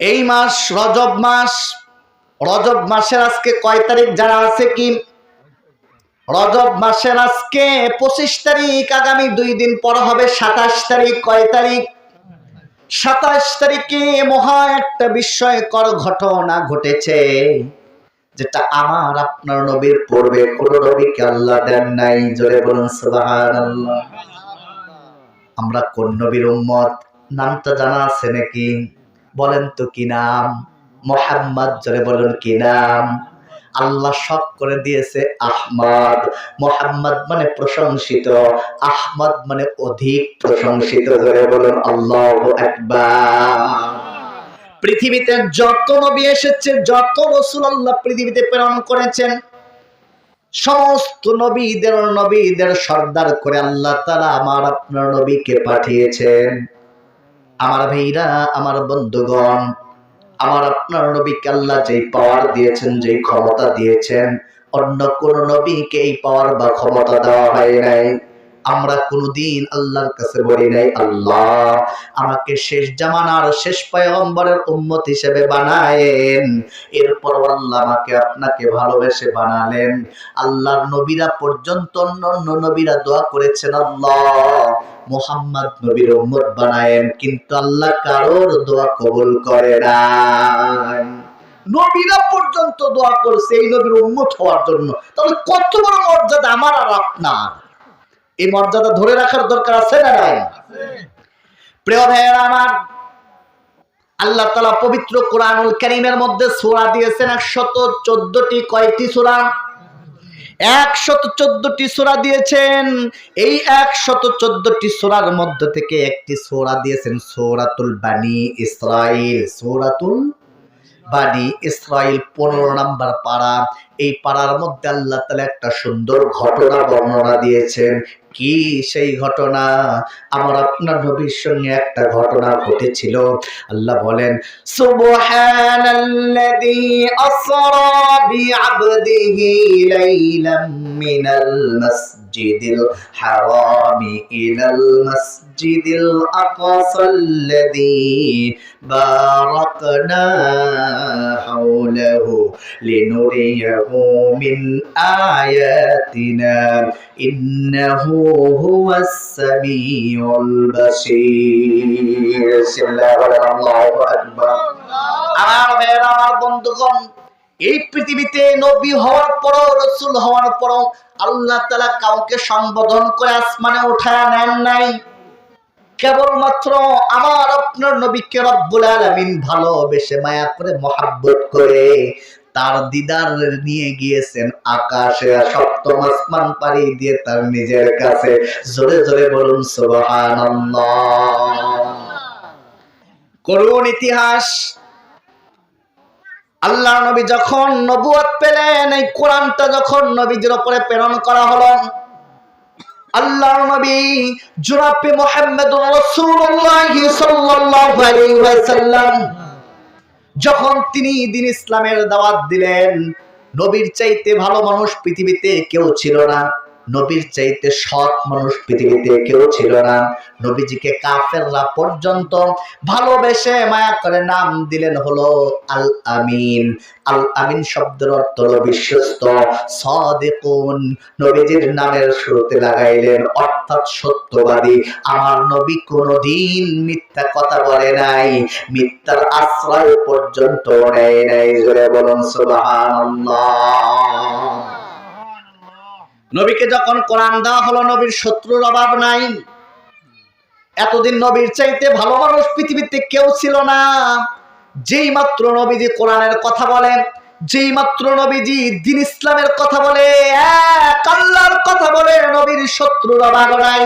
এই মাস রজব মাস। রজব মাসের আজকে কয় তারিখ জানা আছে কি? রজব মাসের আজকে পঁচিশ তারিখ, আগামী দুই দিন পর হবে সাতাশ তারিখ। কয় তারিখ? সাতাশ তারিখে মহা একটা বিস্ময়কর ঘটনা ঘটেছে। যেটা আমার, আপনার নবীর পূর্বে কোন নবীকে আল্লাহ দেন নাই। জোরে বলুন আমরা কোন নবীর উম্মত? নামটা জানা আছে নাকি? বলেন তো কি নাম? মোহাম্মদ জোরে বলুন কি নাম? আল্লাহ সব করে দিয়েছে আহমদ। মোহাম্মদ মানে প্রশংসিত, আহমদ মানে অধিক প্রশংসিত, জোরে বলুন আল্লাহ একবার পৃথিবীতে যত নবী এসেছে, যত রসুল আল্লাহ পৃথিবীতে প্রেরণ করেছেন, সমস্ত নবীদের নবীদের সর্দার করে আল্লাহ তারা আমার আপনার নবীকে পাঠিয়েছেন। আমার ভাইরা, আমার বন্ধুগণ, আমার আপনার নবীকে আল্লাহ যেই পাওয়ার দিয়েছেন, যেই ক্ষমতা দিয়েছেন, অন্য কোন নবীকে এই পাওয়ার বা ক্ষমতা দেওয়া হয় নাই। আমরা কোনদিন আল্লাহর কাছে বলি নাই, আল্লাহ, আমাকে শেষ জামানার শেষ পয়গম্বরের উম্মত হিসেবে বানায়েন। এরপর আল্লাহ আমাকে আপনাকে ভালোবেসে বানালেন। আল্লাহর নবীরা পর্যন্ত অন্য অন্য নবীরা দোয়া করেছেন, আল্লাহ মোহাম্মদ নবীর উম্মত বানায়েন, কিন্তু আল্লাহ কারোর দোয়া কবুল করে না নবীরা পর্যন্ত দোয়া করছে এই নবীর উম্মত হওয়ার জন্য। তাহলে কত বড় মর্যাদা আমার আর আপনার? এই মর্যাদা ধরে রাখার দরকার আছে না নাই? প্রিয় ভাইয়েরা আমার, আল্লাহ তালা পবিত্র কোরআনুল করিমের মধ্যে সোরা দিয়েছেন একশত চোদ্দটি কয়টি সোরা? একশত চোদ্দটি সোরা দিয়েছেন। এই একশত চোদ্দটি সোরার মধ্য থেকে একটি সোরা দিয়েছেন সৌরাতুল বানি ইসরাইল সৌরাতুল বানি ইসরাইল পনেরো নাম্বার পাড়া। এই পাড়ার মধ্যে আল্লাহ তালা একটা সুন্দর ঘটনা বর্ণনা দিয়েছেন। কি সেই ঘটনা? আমার আপনার নবীর সঙ্গে একটা ঘটনা ঘটেছিল। আল্লাহ বলেন, সুবহানাল্লাযী আসরা বিআবদিহি লাইলাম মিনাল মাসজিদিল হারামি ইলাল মাসজিদিল আকসাল্লাযী বারাকনা হাওলাহু লিনুরিয়াহু মিন আয়াতিনা ইন্নাহু হুয়াস সামিউল বাসীর আল্লাহু আকবার আমার ভাইয়েরা আমার বন্ধুগণ এই পৃথিবীতে নবী হওয়ার পরও, রসুল হওয়ার পরও আল্লাহ তালা কাউকে সম্বোধন করে আসমানে উঠায় নেন নাই। কেবলমাত্র আমার আপনার নবীকে রব্বুল আলামিন ভালোবেসে মায়া করে মহাব্বত করে তার দিদার নিয়ে গিয়েছেন আকাশে সপ্তম আসমান পাড়ি দিয়ে তার নিজের কাছে। জোরে জোরে বলুন, সুবহানাল্লাহ। করুন ইতিহাস। আল্লাহ নবী যখন নবুয়ত পেলেন, এই কোরআনটা যখন নবীজির উপরে প্রেরণ করা হলো আল্লাহ নবী তিনি ইসলামের দাওয়াত দিলেন, নবীর চাইতে ভালো মানুষ পৃথিবীতে কেউ ছিল না। নবীর চাইতে সৎ মানুষ পৃথিবীতে কেউ ছিল না। নবীজিকে কাফেররা পর্যন্ত ভালোবেসে মায়া করে নাম দিলেন হলো আল আমিন আল আমিন শব্দের অর্থ হলো বিশ্বস্ত, সদেকুন। নবীজির নামের শুরুতে লাগাইলেন, অর্থাৎ সত্যবাদী। আমার নবী কোনোদিন মিথ্যা কথা বলে নাই, মিথ্যার আশ্রয় পর্যন্ত নেয় নাই। জোরে বলুন, সুবহানাল্লাহ। নবীকে যখন কোরআন দেওয়া হলো, নবীর শত্রুর অভাব নাই। এতদিন নবীর চাইতে ভালো মানুষ পৃথিবীতে কেউ ছিল না। যেই মাত্র নবীজি কোরআনের কথা বলেন, যেই মাত্র নবীজি দিন ইসলামের কথা বলে, এক আল্লাহর কথা বলে নবীর শত্রুর অভাব নাই।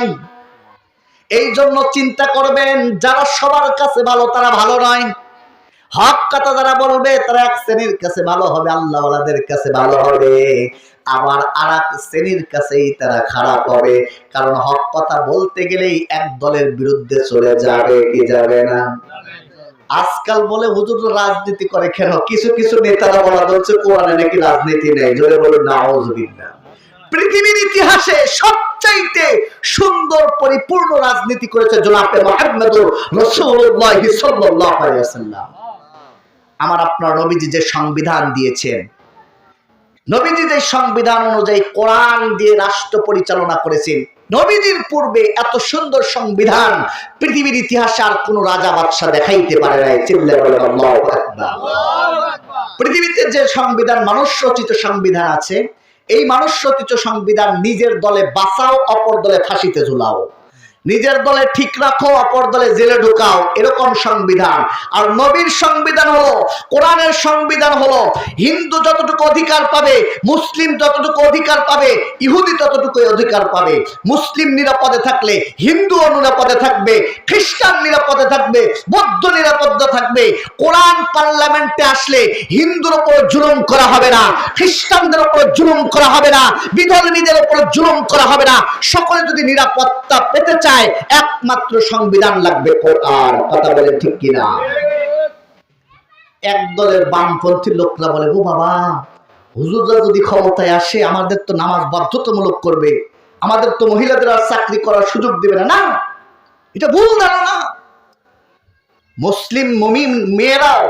এই জন্য চিন্তা করবেন, যারা সবার কাছে ভালো, তারা ভালো নয়। হক কথা যারা বলবে, তারা এক শ্রেণির কাছে ভালো হবে, আল্লাহওয়ালাদের কাছে ভালো হবে। আবার আর এক শ্রেণির কাছেই তারা খারাপ হবে। কারণ হক কথা বলতে গেলেই এক দলের বিরুদ্ধে চলে যাবে, কি যাবে না? আজকাল বলে হুজুর রাজনীতি করে কেন? কিছু কিছু নেতারা বলা বলছে কোরআনে নাকি রাজনীতি নেই। জোরে বলে নাউজুবিল্লাহ। পৃথিবীর ইতিহাসে সবচাইতে সুন্দর পরিপূর্ণ রাজনীতি করেছে জনাবে আমার আপনার নবীজি যে সংবিধান দিয়েছেন নবীজি যে সংবিধান অনুযায়ী কোরআন দিয়ে রাষ্ট্র পরিচালনা করেছেন, নবীজির পূর্বে এত সুন্দর সংবিধান পৃথিবীর ইতিহাসে আর কোন রাজা বাদশাহ দেখাইতে পারে নাই। পৃথিবীতে যে সংবিধান মানুষ রচিত সংবিধান আছে, এই মানুষ রচিত সংবিধান নিজের দলে বাঁচাও, অপর দলে ফাঁসিতে ঝুলাও। নিজের দলে ঠিক রাখো, অপর দলে জেলে ঢুকাও। এরকম সংবিধান। আর নবীর সংবিধান হলো, কোরআনের সংবিধান হলো, হিন্দু যতটুকু অধিকার পাবে, মুসলিম যতটুকু অধিকার পাবে, ইহুদি ততটুকু অধিকার পাবে। মুসলিম নিরাপদে থাকলে হিন্দুও নিরাপদে থাকবে, খ্রিস্টান নিরাপদে থাকবে, বৌদ্ধ নিরাপদ থাকবে। কোরআন পার্লামেন্টে আসলে হিন্দুর ওপর জুলুম করা হবে না, খ্রিস্টানদের ওপর জুলুম করা হবে না, বিধর্মীদের ওপর জুলুম করা হবে না। সকলে যদি নিরাপত্তা পেতে চায় একমাত্র সংবিধান লাগবে কোরআন। কথা বলে ঠিক কিনা? এক দলের বামপন্থী লোকরা বলে, ও বাবা, হুজুররা যদি ক্ষমতায় আসে, আমাদের তো নামাজ বাধ্যতামূলক করবে। আমাদের তো মহিলাদের আর চাকরি করার সুযোগ দেবে না। না, এটা ভুল ধারণা মুসলিম মমিন মেয়েরাও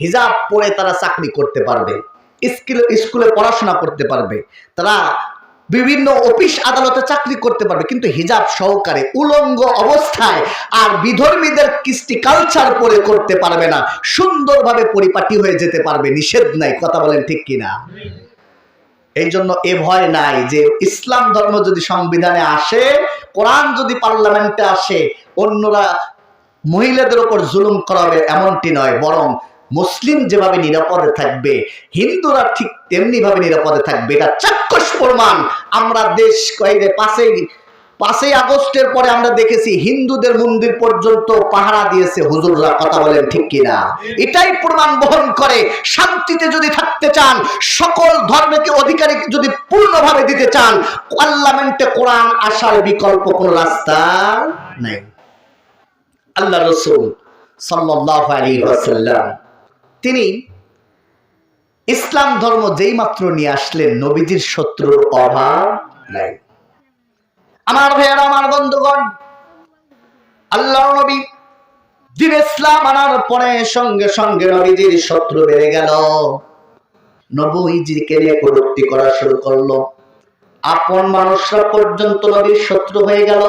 হিজাব পরে তারা চাকরি করতে পারবে। স্কুলে পড়াশোনা করতে পারবে। তারা বিভিন্ন অফিস আদালতে চাকরি করতে পারবে, কিন্তু হিজাব সহকারে উলঙ্গ অবস্থায় আর বিধর্মীদের কৃষ্টি কালচার পরে করতে পারবে না, সুন্দরভাবে পরিপাটি হয়ে যেতে পারবে, নিষেধ নাই, কথা বলেন ঠিক কিনা? এই জন্য এ ভয় নাই যে ইসলাম ধর্ম যদি সংবিধানে আসে, কোরআন যদি পার্লামেন্টে আসে, অন্যরা মহিলাদের উপর জুলুম করাবে এমনটি নয়, বরং মুসলিম যেভাবে নিরাপদে থাকবে, হিন্দুরা ঠিক তেমনি ভাবে নিরাপদে থাকবে। এটা চাক্ষুষ প্রমাণ। আমরা দেশ কয়েক পাশেই পাঁচই আগস্টের পরে আমরা দেখেছি, হিন্দুদের মন্দির পর্যন্ত পাহারা দিয়েছে হুজুররা কথা বলেন ঠিক কিনা। এটাই প্রমাণ বহন করে, শান্তিতে যদি থাকতে চান, সকল ধর্মকে অধিকারী যদি পূর্ণভাবে দিতে চান, পার্লামেন্টে কোরআন আসার বিকল্প কোন রাস্তা নেই। আল্লাহ রসুল সাল্লাল্লাহু আলাইহি ওয়াসাল্লাম তিনি ইসলাম ধর্ম যেই মাত্র নিয়ে আসলেন, নবীজির শত্রুর অভাব নাই। আমার ভাইয়ারা, আমার বন্ধুগণ আল্লাহ নবী দিন ইসলাম আনার পরে সঙ্গে সঙ্গে নবীজির শত্রু বেড়ে গেল। নবীজিকে নিয়ে কটূক্তি করা শুরু করল। আপন মানুষরা পর্যন্ত নবীর শত্রু হয়ে গেল।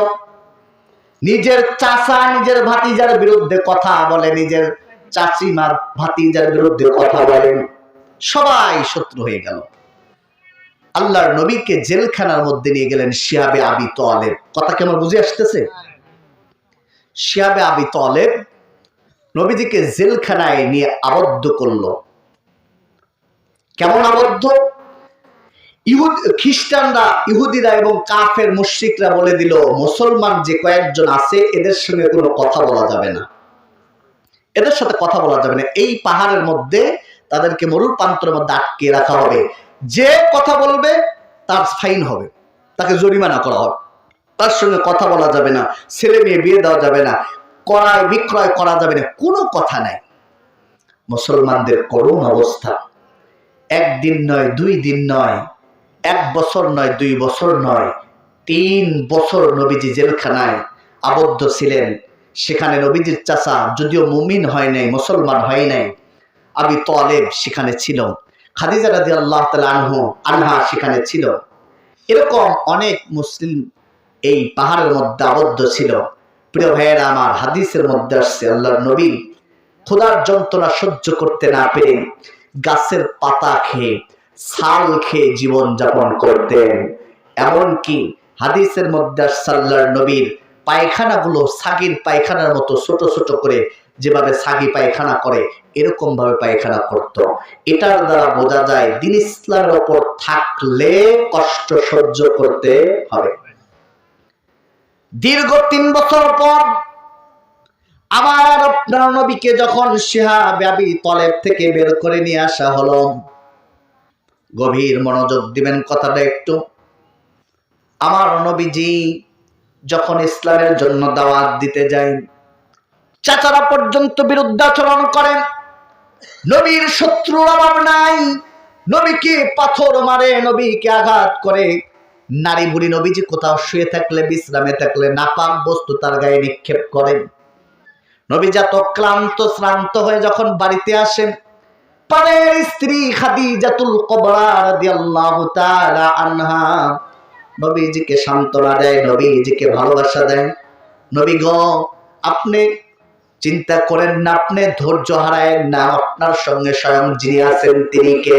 নিজের চাচা, নিজের ভাতিজার বিরুদ্ধে কথা বলে, নিজের চাচিমার ভাতিজার বিরুদ্ধে কথা বলেন। সবাই শত্রু হয়ে গেল। আল্লাহর নবীকে জেলখানার মধ্যে নিয়ে গেলেন শিয়াবে আবি তলেব। কথা কেমন বুঝে আসতেছে? শিয়াবে আবি তলেব নবীজিকে জেলখানায় নিয়ে আবদ্ধ করল। কেমন আবদ্ধ? ইহুদ, খ্রিস্টানরা, ইহুদিরা এবং কাফের মুশরিকরা বলে দিল, মুসলমান যে কয়েকজন আছে, এদের সঙ্গে কোনো কথা বলা যাবে না। এদের সাথে কথা বলা যাবে না। এই পাহাড়ের মধ্যে তাদেরকে মরুর প্রান্তরের মধ্যে আটকে রাখা হবে। যে কথা বলবে, তার ফাইন হবে। তাকে জরিমানা করা হবে। তার সঙ্গে কথা বলা যাবে না, ছেলে মেয়ে বিয়ে দেওয়া যাবে না, ক্রয় বিক্রয় করা যাবে না, কোনো কথা নাই। মুসলমানদের করুণ অবস্থা। একদিন নয়, দুই দিন নয়, এক বছর নয়, দুই বছর নয়, তিন বছর নবীজি জেলখানায় আবদ্ধ ছিলেন। সেখানে নবীজির চাচা যদিও মুমিন হয় নাই, মুসলমান হয় নাই, আবি তলেব সেখানে ছিল। খাদিজা রাজি আল্লাহ আনহু, আনহা সেখানে ছিল। এরকম অনেক মুসলিম এই পাহাড়ের মধ্যে আবদ্ধ ছিল। প্রিয় ভাইয়েরা, আমার হাদিসের মধ্যে আসছে, আল্লাহর নবী ক্ষুধার যন্ত্রণা সহ্য করতে না পেরে গাছের পাতা খেয়ে, ছাল খেয়ে জীবন যাপন করতেন। এমনকি হাদিসের মধ্যে আসছে, আল্লাহর নবীর পায়খানাগুলো সাগির পায়খানার মতো ছোট ছোট করে যেভাবে সাগি পায়খানা করে এরকম ভাবে পায়খানা করত। এটার দ্বারা বোঝা যায়, দিন ইসলামের ওপর থাকলে কষ্ট সহ্য করতে হবে। দীর্ঘ তিন বছর পর আমার আপনার নবীকে যখন শিহাবি তলেব থেকে বের করে নিয়ে আসা হলো, গভীর মনোযোগ দিবেন কথাটা একটু। আমার নবীজি যখন ইসলামের জন্য দাওয়াত দিতে যায় চাচারা পর্যন্ত বিরুদ্ধাচরণ করেন। নবীর শত্রুর অভাব নাই। নবীকে পাথর মারে, নবীকে আঘাত করে। নারী বুড়ি নবীজি কোথাও শুয়ে থাকলে, বিশ্রামে থাকলে, নাপাক বস্তু তার গায়ে নিক্ষেপ করেন। নবী যত ক্লান্ত, শ্রান্ত হয়ে যখন বাড়িতে আসেন প্রাণের স্ত্রী খাদিজাতুল কুবরা রাদিয়াল্লাহু তাআলা আনহা নবীজিকে সান্ত্বনা দেয়, নবীজিকে ভালোবাসা দেয়। নবী গো, আপনি চিন্তা করেন না, আপনি ধৈর্য হারায়েন না, আপনার সঙ্গে স্বয়ং যিনি আছেন তিনি কে?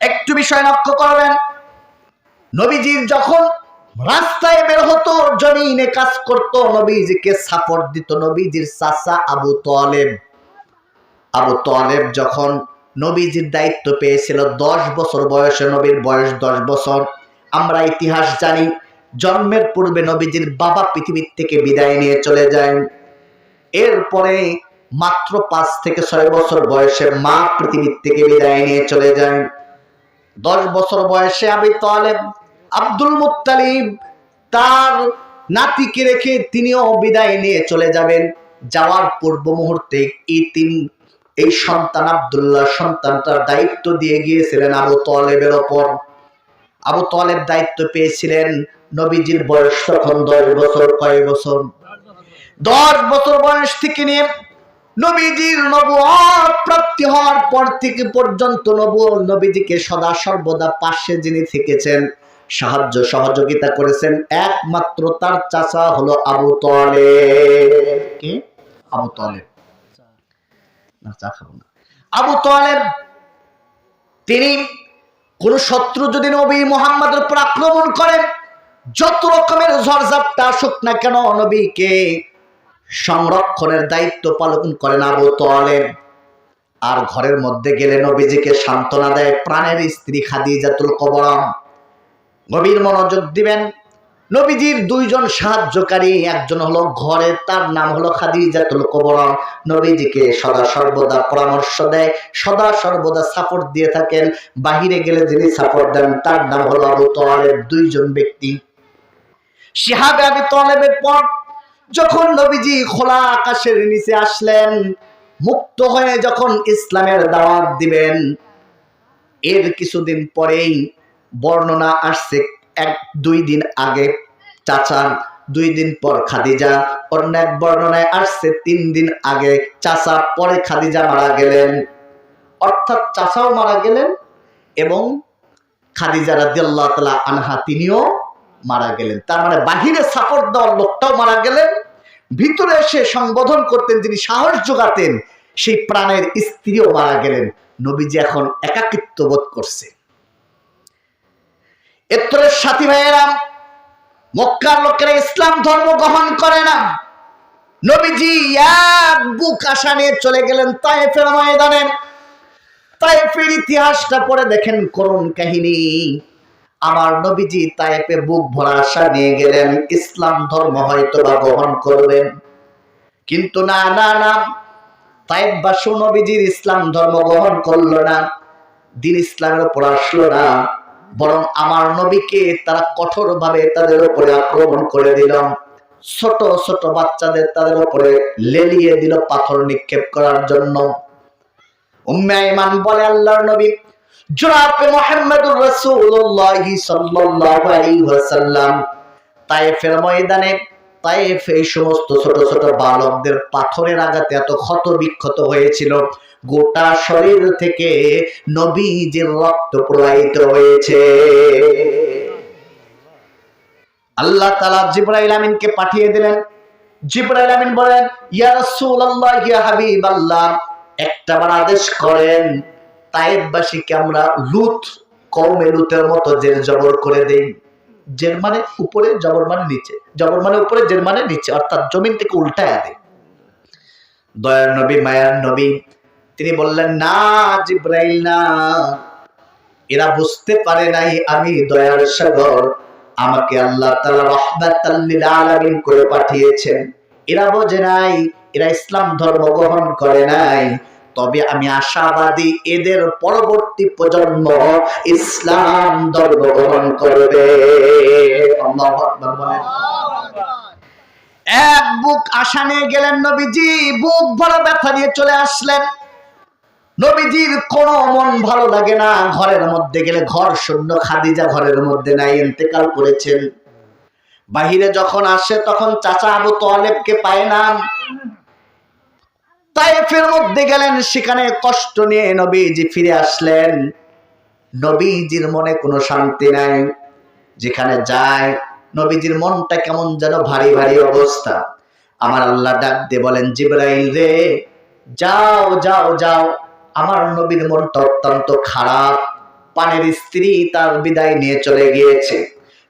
একটু বিষয় লক্ষ্য করবেন, নবীজির যখন রাস্তায় বের হতো, জমিনে কাজ করত, নবীজিকে সাপোর্ট দিত, নবীজির চাচা আবু তোয়ালেব। আবু তোয়ালেব যখন নবীজির দায়িত্ব পেয়েছিল দশ বছর বয়সে নবীর বয়স দশ বছর। আমরা ইতিহাস জানি, জন্মের পূর্বে নবীজির বাবা পৃথিবীর থেকে বিদায় নিয়ে চলে যায়। এরপরে মাত্র পাঁচ থেকে ছয় বছর বয়সে মা পৃথিবীর থেকে বিদায় নিয়ে চলে যায়। দশ বছর বয়সে আবি তালেব, আব্দুল মুত্তালিব তার নাতিকে রেখে তিনিও বিদায় নিয়ে চলে যাবেন। যাওয়ার পূর্ব মুহূর্তে এই তিন এই সন্তান আব্দুল্লাহ সন্তানটার দায়িত্ব দিয়ে গিয়েছিলেন আবু তলেবের ওপর। আবু তলেব দায়িত্ব পেয়েছিলেন নবীজির বয়স তখন দশ বছর, কয় বছর? দশ বছর বয়স থেকে নিয়ে নবীজির নবুয়ত প্রাপ্তি হওয়ার পর থেকে পর্যন্ত নবু নবীজিকে সদা সর্বদা পাশে যিনি থেকেছেন, সাহায্য সহযোগিতা করেছেন, একমাত্র তার চাচা হলো আবু তলেব। কে? আবু তলেব। না, চা না। আবু তলেব, তিনি কোন শত্রু যদি নবী মোহাম্মদের উপর আক্রমণ করেন যত রকমের ঝড়ঝাপটা আসুক না কেন নবীকে সংরক্ষণের দায়িত্ব পালন করেন আবু তোয়ালেব আর ঘরের মধ্যে গেলে নবীজিকে সান্ত্বনা দেয় প্রাণের স্ত্রী খাদিজাতুল কবরম গভীর মনোযোগ দিবেন নবীজির দুইজন সাহায্যকারী, একজন হলো ঘরে, তার নাম হলো খাদিজাতুল কবরম নবীজিকে সদা সর্বদা পরামর্শ দেয়, সদা সর্বদা সাপোর্ট দিয়ে থাকেন। বাহিরে গেলে যিনি সাপোর্ট দেন, তার নাম হলো আবু তোয়ালেব দুইজন ব্যক্তি। শিহাবে আবি তোয়ালেবের পর যখন নবীজি খোলা আকাশের নিচে আসলেন, মুক্ত হয়ে যখন ইসলামের দাওয়াত দিবেন, এর কিছুদিন পরেই বর্ণনা আসছে এক, দুই দিন আগে চাচা, দুই দিন পর খাদিজা, অন্য এক বর্ণনায় আসছে, তিন দিন আগে চাচা, পরে খাদিজা মারা গেলেন। অর্থাৎ চাচাও মারা গেলেন এবং খাদিজা রাদিয়াল্লাহু তাআলা আনহা তিনিও মারা গেলেন। তার মানে বাহিরে সাপোর্ট দেওয়ার লোকটাও মারা গেলেন, ভিতরে এসে সংবোধন করতেন, যিনি সাহস যোগাতেন, সেই প্রাণের স্ত্রীও মারা গেলেন। নবীজি এখন একাকিত্ব বোধ করছে। এত্তরের সাথী ভাইয়েরা, মক্কার লোকেরা ইসলাম ধর্ম গ্রহণ করে না। নবীজি এক বুক আশা নিয়ে চলে গেলেন তাইফের ময়দানে। তাইফের ইতিহাসটা পড়ে দেখেন করুণ কাহিনী। আমার নবীজি তাইপে বুক ভরা আশা নিয়ে গেলেন, ইসলাম ধর্ম হয়তো বা গ্রহণ করবেন। কিন্তু না না না তাইবাসু নবীজির ইসলাম ধর্ম গ্রহণ করল না। দিন ইসলামের উপর আসলো না। বরং আমার নবীকে তারা কঠোর ভাবে তাদের উপরে আক্রমণ করে দিল। ছোট ছোট বাচ্চাদের তাদের উপরে লেলিয়ে দিল পাথর নিক্ষেপ করার জন্য। উম্মে বলে আল্লাহর নবী, জনাবে মুহাম্মদুর ময়দানে তায়েফ এই সমস্ত ছোট ছোট বালকদের পাথরের আঘাতে এত ক্ষত বিক্ষত হয়েছিল, গোটা শরীর থেকে নবীজির রক্ত প্রবাহিত হয়েছে। আল্লাহ তাআলা জিবরাইল আমিনকে পাঠিয়ে দিলেন। জিবরাইল আমিন বলেন, ইয়া রাসূলুল্লাহ, ইয়া হাবিবাল্লাহ। একটাবার আদেশ করেন তাইববাসীকে আমরা লুত কৌমে লুতের মতো জের জবর করে দেই। জের মানে উপরে জবর মানে নিচে। জবর মানে উপরে জের মানে নিচে, অর্থাৎ জমিন থেকে উল্টায় দেয়। দয়ার নবী, মায়ার নবী, তিনি বললেন, না, জিব্রাইল, না। এরা বুঝতে পারে নাই আমি দয়ার সাগর। আমাকে আল্লাহ তাআলা রাহমাতাল লিল আলামিন করে পাঠিয়েছেন। এরা বোঝে নাই, এরা ইসলাম ধর্ম গ্রহণ করে নাই। তবে আমি আশাবাদী এদের পরবর্তী প্রজন্ম ইসলাম ধর্ম গ্রহণ করবে। এক বুক আশা নিয়ে গেলেন নবীজি, বুক ভরা ব্যথা নিয়ে চলে আসলেন। নবীজির কোনো মন ভালো লাগে না, ঘরের মধ্যে গেলে ঘর শূন্য, খাদিজা ঘরের মধ্যে নাই, ইন্তেকাল করেছেন। বাহিরে যখন আসে তখন চাচা আবু তোয়ালেবকে পায় না। তাইফের মধ্যে গেলেন, সেখানে কষ্ট নিয়ে নবীজি ফিরে আসলেন। নবীজির মনে কোনো শান্তি নাই। যেখানে যায়, নবীজির মনটা কেমন যেন ভারী ভারী অবস্থা। আমার আল্লাহ ডাক দিয়ে বলেন, জিব্রাইল রে, যাও যাও যাও। আমার নবীর মনটা অত্যন্ত খারাপ। পানের স্ত্রী তার বিদায় নিয়ে চলে গিয়েছে।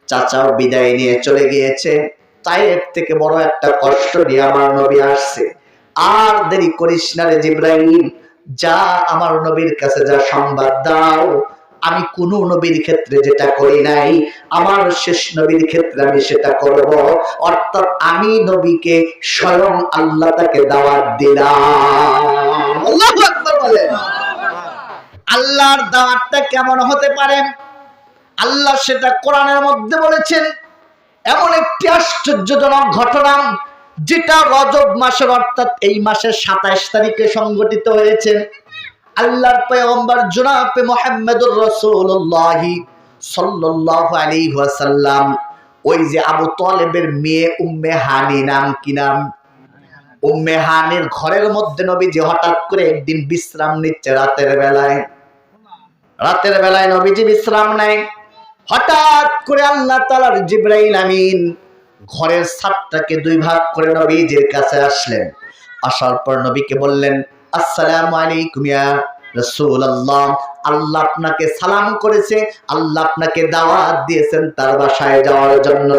চাচাও বিদায় নিয়ে চলে গিয়েছে। তাইফ থেকে বড় একটা কষ্ট নিয়ে আমার নবী আসছে। আর দেরি করিস না রে জিব্রাইল। যা আমার নবীর কাছে যা সংবাদ দাও। আমি কোন নবীর ক্ষেত্রে যেটা করি নাই, আমার শেষ নবীর ক্ষেত্রে আমি সেটা করব। অর্থাৎ আমি নবীকে স্বয়ং আল্লাহ তাকে দাওয়াত দিলাম। আল্লাহর দাওয়াতটা কেমন হতে পারে? আল্লাহ সেটা কোরআনের মধ্যে বলেছেন। এমন একটি আশ্চর্যজনক ঘটনা যেটা রজব মাসের অর্থাৎ এই মাসের সাতাইশ তারিখে সংগঠিত হয়েছে। আল্লাহর পয়গম্বর জনাবে মোহাম্মদুর রাসূলুল্লাহ সাল্লাল্লাহু আলাইহি ওয়াসাল্লাম। ওই যে আবু তালেবের মেয়ে উম্মে হানি নাম কি নাম? উম্মে হানির ঘরের মধ্যে নবীজি হঠাৎ করে একদিন বিশ্রাম নিচ্ছে রাতের বেলায়। রাতের বেলায় নবীজি বিশ্রাম নেয়। হঠাৎ করে আল্লাহ তালার জিব্রাইল আমিন ঘরের ছাদটাকে দুই ভাগ করে নবীজির কাছে আসলেন। আসার পর নবীকে বললেন, আসসালামু আলাইকুম ইয়া রাসূলুল্লাহ, আল্লাহ আপনাকে সালাম করেছে, আল্লাহ আপনাকে দাওয়াত দিয়েছেন তার বাসায় যাওয়ার জন্য।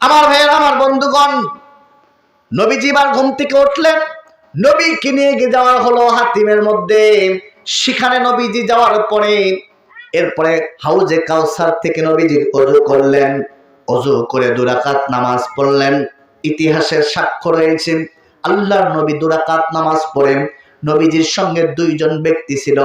আমার ভাইয়ের, আমার বন্ধুগণ, নবীজি এবার ঘুম থেকে উঠলেন। নবীকে নিয়ে যাওয়া হলো হাতিমের মধ্যে। সেখানে নবীজি যাওয়ার পরে এরপরে হাউজে কাউসার থেকে নবীজি অজু করলেন। অজু করে দুরাকাত নামাজ পড়লেন। ইতিহাসের সাক্ষ্য রয়েছে, আল্লাহর নবী দুরাকাত নামাজ পড়েন। নবীজির সঙ্গে দুইজন ব্যক্তি ছিল,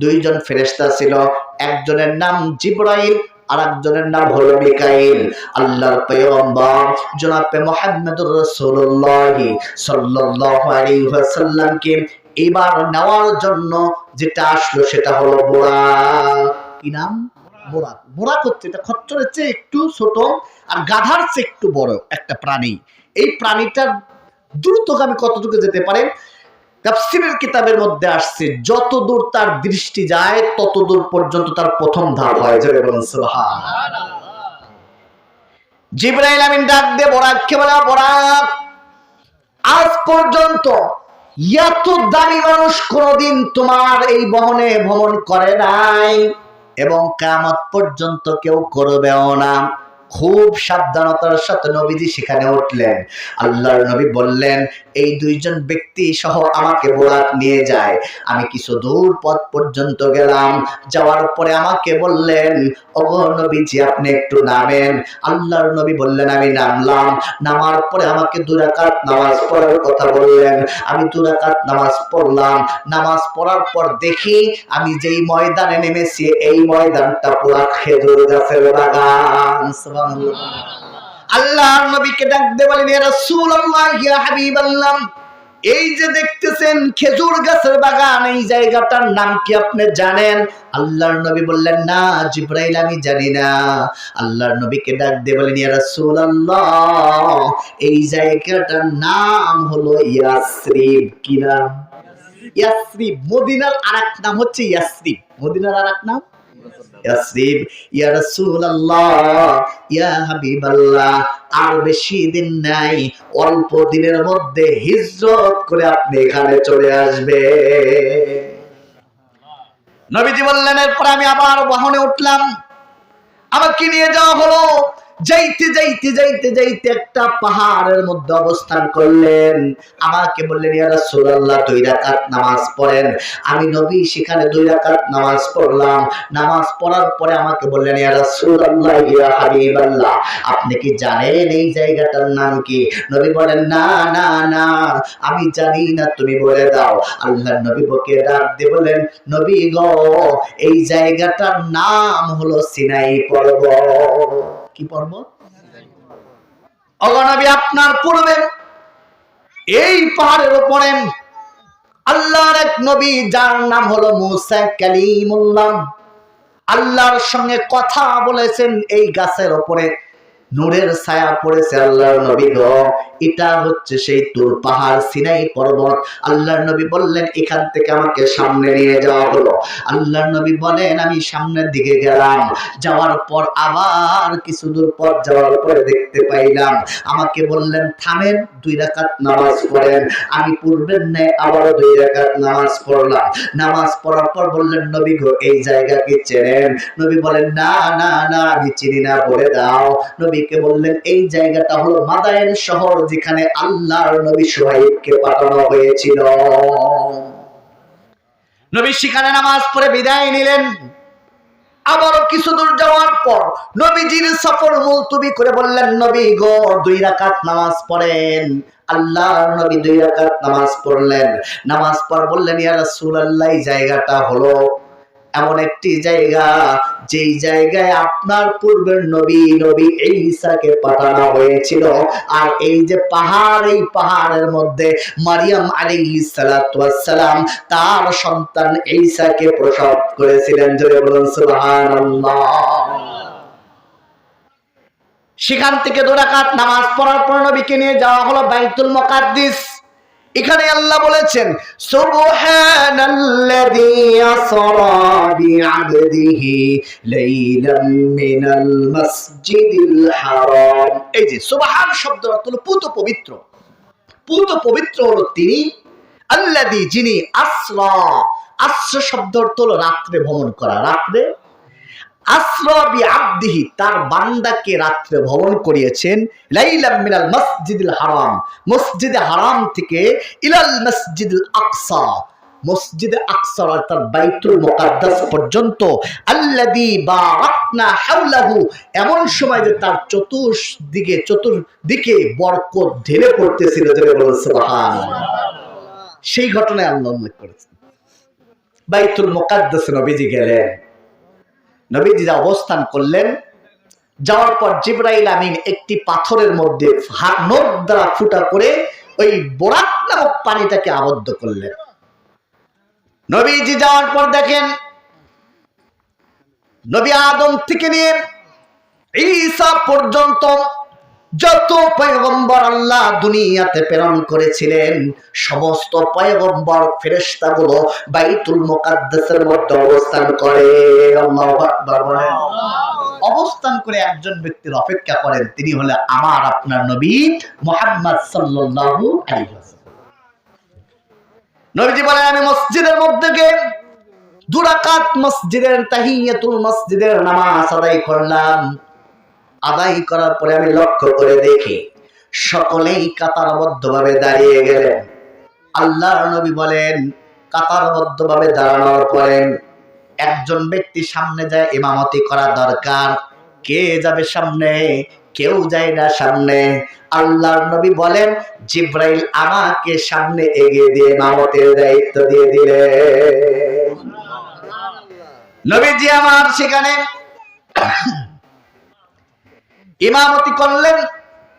দুইজন ফেরেশতা ছিল। একজনের নাম জিব্রাইল আর একজনের নাম হলো মিকাইল। আল্লাহর পয়গম্বর জনাবে মুহাম্মদুর রাসূলুল্লাহ সাল্লাল্লাহু আলাইহি ওয়াসাল্লামকে এবার নেওয়ার জন্য যেটা আসলো সেটা হলো বোরাক কি নাম? বোরাক। বোরাক হচ্ছে এটা খচ্চরের চেয়ে একটু ছোট আর গাধার চেয়ে একটু বড় একটা প্রাণী। এই প্রাণীটার দ্রুতগামী কতটুকু যেতে পারে? তাফসিরের কিতাবের মধ্যে আসছে যত দূর তার দৃষ্টি যায় তত দূর পর্যন্ত তার প্রথম ধাপ হয়। জিব্রাইল আমিন ডাক দিয়ে বরাককে বলা বরাক, আজ পর্যন্ত এত দামি মানুষ কোনদিন তোমার এই বহনে ভ্রমণ করে নাই। এবং কামত পর্যন্ত কেউ করবেও না। খুব সাবধানতার সাথে নবীজি সেখানে উঠলেন। আল্লাহর নবী বললেন, এই দুইজন ব্যক্তি সহ আমাকে বোরাক নিয়ে যায়। আমি কিছু দূর পথ পর্যন্ত গেলাম। যাওয়ার পরে আমাকে বললেন, ওগো নবীজি, আপনি একটু নামেন। আল্লাহর নবী বললেন, আমি নামলাম। নামার পরে আমাকে দুরাকাত নামাজ পড়ার কথা বললেন। আমি দুরাকাত নামাজ পড়লাম। নামাজ পড়ার পর দেখি আমি যেই ময়দানে নেমেছি, এই ময়দানটা পুরা খেজুর গাছের বাগান। আল্লাহর নবীকে বলেন এই যে দেখতেছেন খেজুর গাছের বাগান, এই জায়গাটার নাম কি আপনি জানেন? আল্লাহর নবী বললেন, না, জিব্রাইল, আমি জানি না। আল্লাহর নবীকে ডাক দিয়ে বলেন এই জায়গাটার নাম হলো ইয়াসরিব। কি নাম? ইয়াসরিব। মদিনার আরেক নাম হচ্ছে ইয়াসরিব। মদিনার আরেক নাম? ইয়াসরিব ইয়া রাসূলুল্লাহ, ইয়া হাবিবাল্লাহ, আর বেশি দিন নাই, অল্প দিনের মধ্যে হিজরত করে আপনি এখানে চলে আসবে নবীজি বললেন, এরপর আমি আবার বাহনে উঠলাম। আমাকে নিয়ে যাওয়া হলো? যাইতে যাইতে যাইতে যাইতে একটা পাহাড়ের মধ্যে অবস্থান করলেন। আমাকে বললেন, ইয়া রাসূলুল্লাহ, দুই রাকাত নামাজ পড়েন। আমি নবী, সেখানে দুই রাকাত নামাজ পড়লাম। নামাজ পড়ার পরে আমাকে বললেন, ইয়া রাসূলুল্লাহ, ইয়া হাবিবাল্লাহ, আপনি কি জানেন এই জায়গাটার নাম কি? নবী বলেন, না না না, আমি জানি না, তুমি বলে দাও। আল্লাহর নবী বকে ডাক দিয়ে বলেন নবী গো, এই জায়গাটার নাম হলো সিনাই পর্বত। কি পর্ব? অগণবী আপনার পূর্বে এই পাহাড়ের উপরে আল্লাহর এক নবী যার নাম হলো মুসা কালিমুল্লাহ। আল্লাহর সঙ্গে কথা বলেছেন এই গাছের উপরে। নূরের ছায়া পড়েছে আল্লাহর নবী গো। এটা হচ্ছে সেই তুর পাহাড়, সিনাই পর্বত। আল্লাহর নবী বললেন, এখান থেকে আমাকে সামনে নিয়ে যাওয়া হলো আল্লাহর নবী বলেন, আমি সামনের দিকে গেলাম। যাওয়ার পর আবার কিছু দূর পর যাওয়ার পরে দেখতে পাইলাম। আমাকে বললেন, থামেন, দুই রাকাত নামাজ পড়েন। আমি পূর্বের ন্যায় আবারও দুই রাকাত নামাজ পড়লাম। নামাজ পড়ার পর বললেন, নবী গো, এই জায়গা কি চেনেন? নবী বলেন, না না না, আমি চিনি না, বলে দাও। নবীকে বললেন, এই জায়গাটা হলো মাদায়েন শহর যেখানে আল্লাহর নবী সোহাইবকে পাঠানো হয়েছিল। নবী সেখানে নামাজ পড়ে বিদায় নিলেন। আবারও কিছু দূর যাওয়ার পর নবীজির সফর মুলতুবি করে বললেন, নবী গো, দুই রাকাত নামাজ পড়েন। আল্লাহর নবী দুই রাকাত নামাজ পড়লেন। নামাজ পড় বললেন, ইয়া রাসূলুল্লাহ জায়গাটা হলো এমন একটি জায়গা, যেই জায়গায় আপনার পূর্বের নবী নবী ঈসাকে পাঠানো হয়েছিল। আর এই যে পাহাড়, এই পাহাড়ের মধ্যে মারিয়াম সালাতু সালাম তার সন্তান ঈসাকে প্রসব করেছিলেন। জোরে বলুন, সুবহানাল্লাহ। সেখান থেকে দোরাকাত নামাজ পড়ার পর নবীকে নিয়ে যাওয়া হলো বাইতুল মুকাদ্দিস। এখানে আল্লাহ বলেছেন পুত পবিত্র। পুত পবিত্র হলো তিনি, আল্লাযী যিনি আসরা। আসরা শব্দ অর্থ হলো রাত্রে ভ্রমণ করা। রাত্রে আসরাবি আব্দিহি তার বান্দাকে রাত্রে ভ্রমণ করিয়েছেন লাইলাম মিনাল মসজিদুল হারাম। মসজিদে হারাম থেকে ইলাল মসজিদুল আকসা। মসজিদে অর্থাৎ বাইতুল মুকাদ্দাস পর্যন্ত আল্লাযী বারাকনা হাওলাহু এমন সময় যে তার চতুর্দিকে চতুর্দিকে বরকত ঢেলে পড়তেছিল যেটা বলেন সেই ঘটনায় আল্লাহ উল্লেখ করেছেন। বাইতুল মুকাদ্দাসে নবীজি গেলেন। নবীজি যা অবস্থান করলেন, যাওয়ার পর জিব্রাইল আমিন একটি পাথরের মধ্যে নদ দ্বারা ফুটা করে ওই বোরাক নামক পানিটাকে আবদ্ধ করলেন। নবীজি যাওয়ার পর দেখেন, নবী আদম থেকে নিয়ে ঈসা পর্যন্ত যত পয়গম্বর আল্লাহ দুনিয়াতে প্রেরণ করেছিলেন সমস্ত পয়গম্বর ফেরেশতাগুলো বাইতুল মুকাদ্দাসের মধ্যে অবস্থান করে। অবস্থান করে একজন ব্যক্তির অপেক্ষা করেন তিনি হলে আমার আপনার নবী মুহাম্মদ সাল্লাল্লাহু আলাইহি নবীজি বলেন আমি মসজিদের মধ্যে গিয়ে দুরাকাত মসজিদের তাহিয়াতুল মসজিদের নামাজ আদায় করলাম। আদায় করার পরে আমি লক্ষ্য করে দেখি সকলেই কাতারবদ্ধ ভাবে দাঁড়িয়ে গেলেন। আল্লাহর নবী বলেন কাতারবদ্ধ ভাবে দাঁড়ানোর পরে একজন ব্যক্তি সামনে যায় ইমামতি করা দরকার। কে যাবে সামনে? কেউ যায় না সামনে। আল্লাহর নবী বলেন জিব্রাইল আমাকে সামনে এগিয়ে দিয়ে ইমামতের দায়িত্ব দিয়ে দিলেন নবীজি আমার সেখানে ইমামতি করলেন,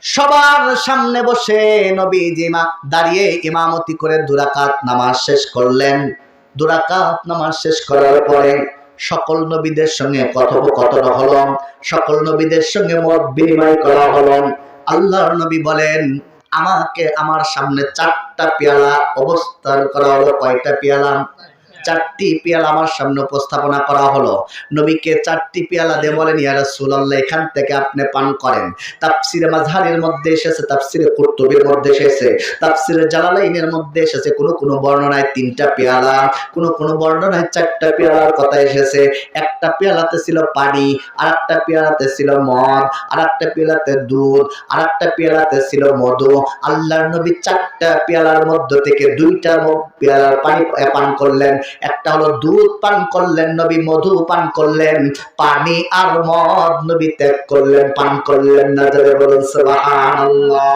সবার সামনে বসে নবী মা দাঁড়িয়ে ইমামতি করে দুরাকাত নামাজ শেষ করলেন। দুরাকাত নামাজ শেষ করার পরে সকল নবীদের সঙ্গে কথোপকথন হলো, সকল নবীদের সঙ্গে মত বিনিময় করা হলো। আল্লাহর নবী বলেন, আমাকে আমার সামনে চারটা পেয়ালা অবস্থান করা হলো কয়টা পেয়ালা? চারটি পেয়ালা আমার সামনে উপস্থাপনা করা হলো। নবীকে চারটি পেয়ালা দিয়ে বলেন, ইয়া রাসূলুল্লাহ, এখান থেকে আপনি পান করেন। তাফসিরে মাযহারের মধ্যে এসেছে, তাফসিরে কুরতুবির মধ্যে এসেছে, তাফসিরে জালালাইনের মধ্যে এসেছে, কোন কোন বর্ণনায় তিনটা পেয়ালা, কোন কোন বর্ণনায় চারটা পেয়ালার কথা এসেছে। একটা পেয়ালাতে ছিল পানি আর একটা পেয়ালাতে ছিল মদ আর একটা পেয়ালাতে দুধ আর একটা পেয়ালাতে ছিল মধু। আল্লাহর নবী চারটা পেয়ালার মধ্য থেকে দুইটা পেয়ালার পানি পান করলেন। একটা হলো দুধ পান করলেন, নবী মধু পান করলেন, পানি আর মদ নবী ত্যাগ করলেন, পান করলেন সুবহানাল্লাহ।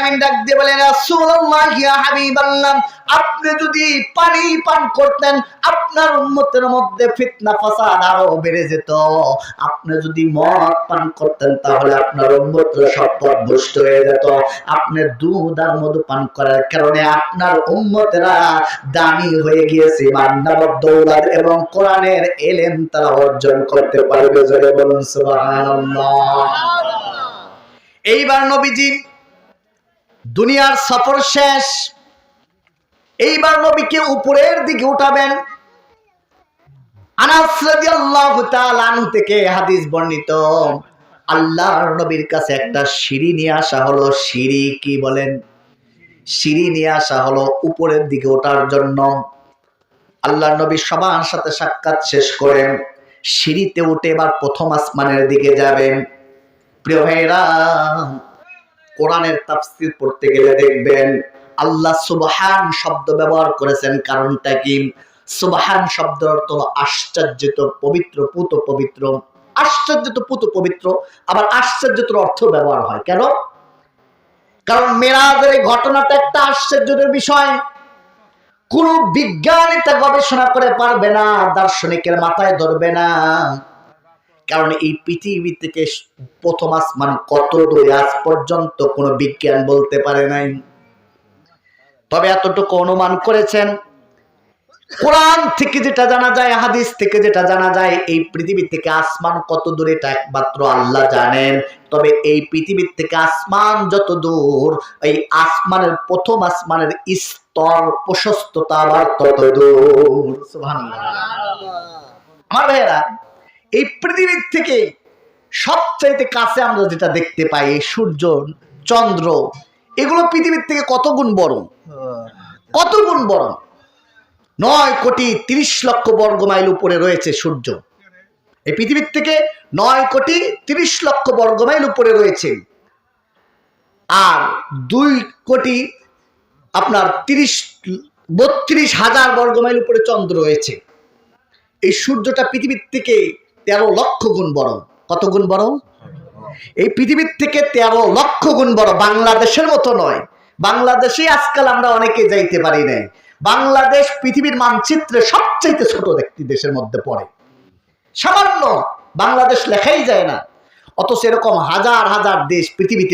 আমিন ডাক দিয়ে বলেন রাসূলুল্লাহ, ইয়া হাবিবাল্লাহ, আপনি যদি পানি পান করতেন, আপনার মধ্যে ফিতনা, ফাসাদ আরও বেড়ে যেত। আপনি যদি মদ পান করতেন, তাহলে আপনার উন্মতের সব ভ্রষ্ট হয়ে যেত। আপনি দুধ আর মধু পান করার কারণে আপনার উন্মতেরা দামি হয়ে গিয়েছে মান্নাবত দৌলাদ এবং কোরআনের এলেম তারা অর্জন করতে পারবে জোরে বলুন এইবার নবীজি দুনিয়ার সফর শেষ। এইবার নবীকে উপরের দিকে উঠাবেন। থেকে হাদিস বর্ণিত নবীর কাছে একটা সিঁড়ি নিয়ে আসা হলো। সিঁড়ি কি বলেন? সিঁড়ি নিয়ে আসা হলো উপরের দিকে ওঠার জন্য। আল্লাহর নবী সবার সাথে সাক্ষাৎ শেষ করেন। সিঁড়িতে উঠে এবার প্রথম আসমানের দিকে যাবেন। প্রিয় ভাইরা কোরআনের তাফসীর পড়তে গেলে দেখবেন, আল্লাহ সুবহান শব্দ ব্যবহার করেছেন। কারণটা কি? সুবহান শব্দ অর্থ আশ্চর্যিত, পবিত্র, পুত পবিত্র। আশ্চর্যিত, পুত পবিত্র, আবার আশ্চর্যতর অর্থ ব্যবহার হয়। কেন? কারণ মেরাজের ঘটনাটা একটা আশ্চর্যের বিষয়। কোন বিজ্ঞানী তা গবেষণা করে পারবে না, দার্শনিকের মাথায় ধরবে না। কারণ এই পৃথিবী থেকে প্রথম আসমান কত দূরে, আজ পর্যন্ত কোনো বিজ্ঞান বলতে পারে নাই। তবে এতটুকু অনুমান করেছেন, কোরআন থেকে যেটা জানা যায়, হাদিস থেকে যেটা জানা যায়, এই পৃথিবী থেকে আসমান কত দূরে, এটা একমাত্র আল্লাহ জানেন। তবে এই পৃথিবীর থেকে আসমান যত দূর, এই আসমানের প্রথম আসমানের স্তর প্রশস্ততা আবার তত দূর। আমার ভাইয়েরা, এই পৃথিবীর থেকে সবচাইতে কাছে আমরা যেটা দেখতে পাই সূর্য, চন্দ্র, এগুলো পৃথিবীর থেকে কত গুণ বড়? কত গুণ বড়? নয় কোটি তিরিশ লক্ষ বর্গ মাইল উপরে রয়েছে সূর্য। এই পৃথিবীর থেকে নয় কোটি তিরিশ লক্ষ বর্গ মাইল উপরে রয়েছে। আর দুই কোটি আপনার তিরিশ, বত্রিশ হাজার বর্গ মাইল উপরে চন্দ্র রয়েছে। এই সূর্যটা পৃথিবীর থেকে তেরো লক্ষ গুণ বড়। কত গুণ বড়? এই পৃথিবীর থেকে তেরো লক্ষ গুণ বড়। বাংলাদেশের মতো নয়। বাংলাদেশে আজকাল আমরা অনেকে যাইতে পারি নাই। বাংলাদেশ পৃথিবীর মানচিত্রে সবচাইতে ছোট একটি দেশের মধ্যে পড়ে। সামান্য বাংলাদেশ লেখাই যায় না। অথচ এরকম হাজার হাজার দেশ পৃথিবীতে